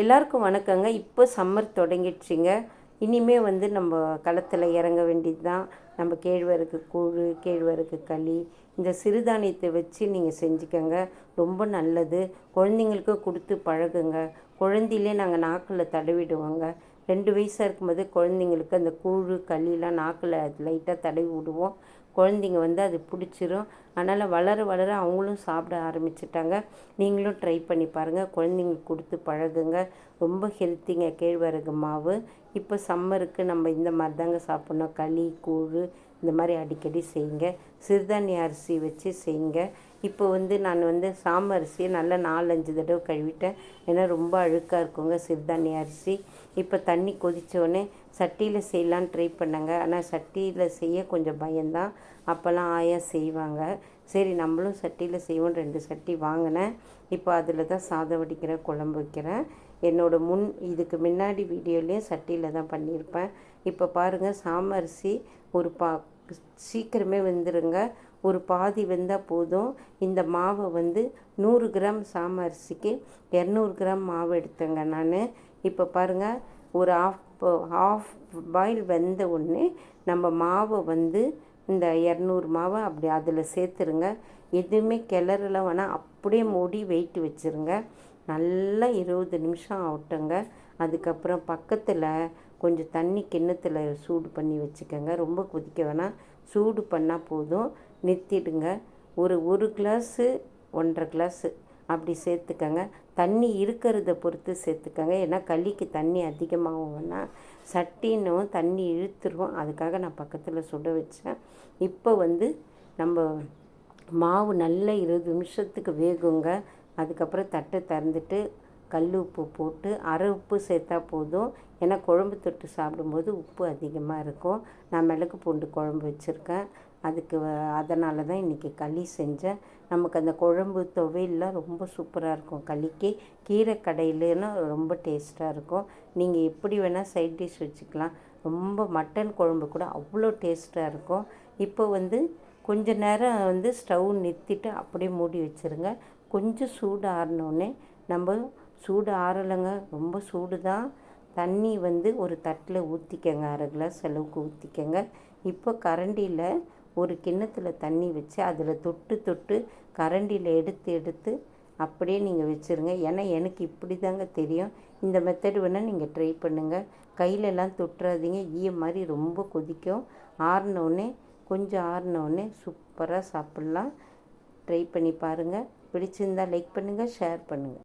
எல்லாருக்கும் வணக்கங்க. இப்போ சம்மர் தொடங்கிடுச்சிங்க. இனிமே வந்து நம்ம களத்தில் இறங்க வேண்டியது தான் நம்ம கேழ்வரகு கூழ் கேழ்வரகு களி இந்த சிறுதானியத்தை வச்சு நீங்கள் செஞ்சுக்கோங்க. ரொம்ப நல்லது. குழந்தைங்களுக்கு கொடுத்து பழகுங்க. குழந்தையிலே நாங்கள் நாக்கில் தடவிடுவோங்க. ரெண்டு வயசாக இருக்கும்போது குழந்தைங்களுக்கு அந்த கூழ் களிலாம் நாக்கில் லைட்டாக தடவி விடுவோம். குழந்தைங்க வந்து அது பிடிச்சிரும். அதனால் வளர வளர அவங்களும் சாப்பிட ஆரம்பிச்சிட்டாங்க. நீங்களும் ட்ரை பண்ணி பாருங்கள் குழந்தைங்களுக்கு கொடுத்து பழகுங்க. ரொம்ப ஹெல்த்திங்க கேழ்வரகு மாவு. இப்போ சம்மருக்கு நம்ம இந்த மாதிரி தாங்க சாப்பிட்ணும். களி கூழ் இந்த மாதிரி அடிக்கடி செய்யுங்க. சிறுதானிய அரிசி வச்சு செய்யுங்க. இப்போ வந்து நான் வந்து சாம அரிசியை நல்லா நாலஞ்சு தடவை கழுவிட்டேன். ஏன்னா ரொம்ப அழுக்காக இருக்குங்க சிறுதானிய அரிசி. இப்போ தண்ணி கொதித்தோடனே சட்டியில் செய்யலான்னு ட்ரை பண்ணேங்க. ஆனால் சட்டியில் செய்ய கொஞ்சம் பயம்தான். அப்போல்லாம் ஆயா செய்வாங்க. சரி நம்மளும் சட்டியில் செய்வோம் ரெண்டு சட்டி வாங்கினேன். இப்போ அதில் தான் சாதம் வடிக்கிறேன் குழம்பு வைக்கிறேன். என்னோடய முன் இதுக்கு முன்னாடி வீடியோலேயும் சட்டியில் தான் பண்ணியிருப்பேன். இப்போ பாருங்கள் சாமரிசி ஒரு பா சீக்கிரமே வெந்துருங்க. ஒரு பாதி வெந்தால் போதும். இந்த மாவை வந்து நூறு கிராம் சாமரிசிக்கு இரநூறு கிராம் மாவு எடுத்தேங்க நான். இப்போ பாருங்கள் ஒரு ஆஃப் ஆஃப் பாயில் வெந்த உடனே நம்ம மாவை வந்து இந்த இரநூறு மாவை அப்படி அதில் சேர்த்துருங்க. எதுவுமே கிளறலாம் வேணால் அப்படியே மூடி வெயிட் வச்சுருங்க. நல்லா இருபது நிமிஷம் ஆகட்டுங்க. அதுக்கப்புறம் பக்கத்தில் கொஞ்சம் தண்ணி கிண்ணத்தில் சூடு பண்ணி வச்சுக்கோங்க. ரொம்ப கொதிக்க வேணாம். சூடு பண்ணால் போதும். நிறுத்திடுங்க. ஒரு ஒரு கிளாஸு ஒன்றரை கிளாஸு அப்படி சேர்த்துக்கங்க. தண்ணி இருக்கிறத பொறுத்து சேர்த்துக்கங்க. ஏன்னா களிக்கு தண்ணி அதிகமாகும்னா சட்டினும் தண்ணி இழுத்துருவோம். அதுக்காக நான் பக்கத்தில் சுட வச்சேன். இப்போ வந்து நம்ம மாவு நல்லா இருபது நிமிஷத்துக்கு வேகுங்க. அதுக்கப்புறம் தட்டை திறந்துட்டு கல் உப்பு போட்டு அரை உப்பு சேர்த்தா போதும். ஏன்னா குழம்பு தொட்டு சாப்பிடும்போது உப்பு அதிகமாக இருக்கும். நான் மிளகு பூண்டு குழம்பு வச்சுருக்கேன். அதுக்கு அதனால தான் இன்றைக்கி களி செஞ்சேன். நமக்கு அந்த குழம்பு துவையெல்லாம் ரொம்ப சூப்பராக இருக்கும் களிக்கு. கீரை கடையிலன்னா ரொம்ப டேஸ்ட்டாக இருக்கும். நீங்கள் எப்படி வேணால் சைட் டிஷ் வச்சுக்கலாம். ரொம்ப மட்டன் குழம்பு கூட அவ்வளோ டேஸ்ட்டாக இருக்கும். இப்போ வந்து கொஞ்ச நேரம் வந்து ஸ்டவ் நிறுத்திட்டு அப்படியே மூடி வச்சுருங்க. கொஞ்சம் சூடு ஆறினோடனே நம்ம சூடு ஆறலைங்க. ரொம்ப சூடு தான் தண்ணி வந்து ஒரு தட்டில் ஊற்றிக்கங்க அரை கிளாஸ் அளவுக்கு ஊற்றிக்கங்க இப்போ கரண்டியில் ஒரு கிண்ணத்தில் தண்ணி வச்சு அதில் தொட்டு தொட்டு கரண்டியில் எடுத்து எடுத்து அப்படியே நீங்கள் வச்சுருங்க. ஏன்னா எனக்கு இப்படி தாங்க தெரியும். இந்த மெத்தடு வேணால் நீங்கள் ட்ரை பண்ணுங்கள் கையிலலாம் தொட்டுறாதீங்க. ஈய மாதிரி ரொம்ப கொதிக்கும். ஆறினோடனே கொஞ்சம் ஆறினோடனே சூப்பராக சாப்பிட்லாம். ட்ரை பண்ணி பாருங்கள் பிடிச்சிருந்தால் லைக் பண்ணுங்கள் ஷேர் பண்ணுங்கள்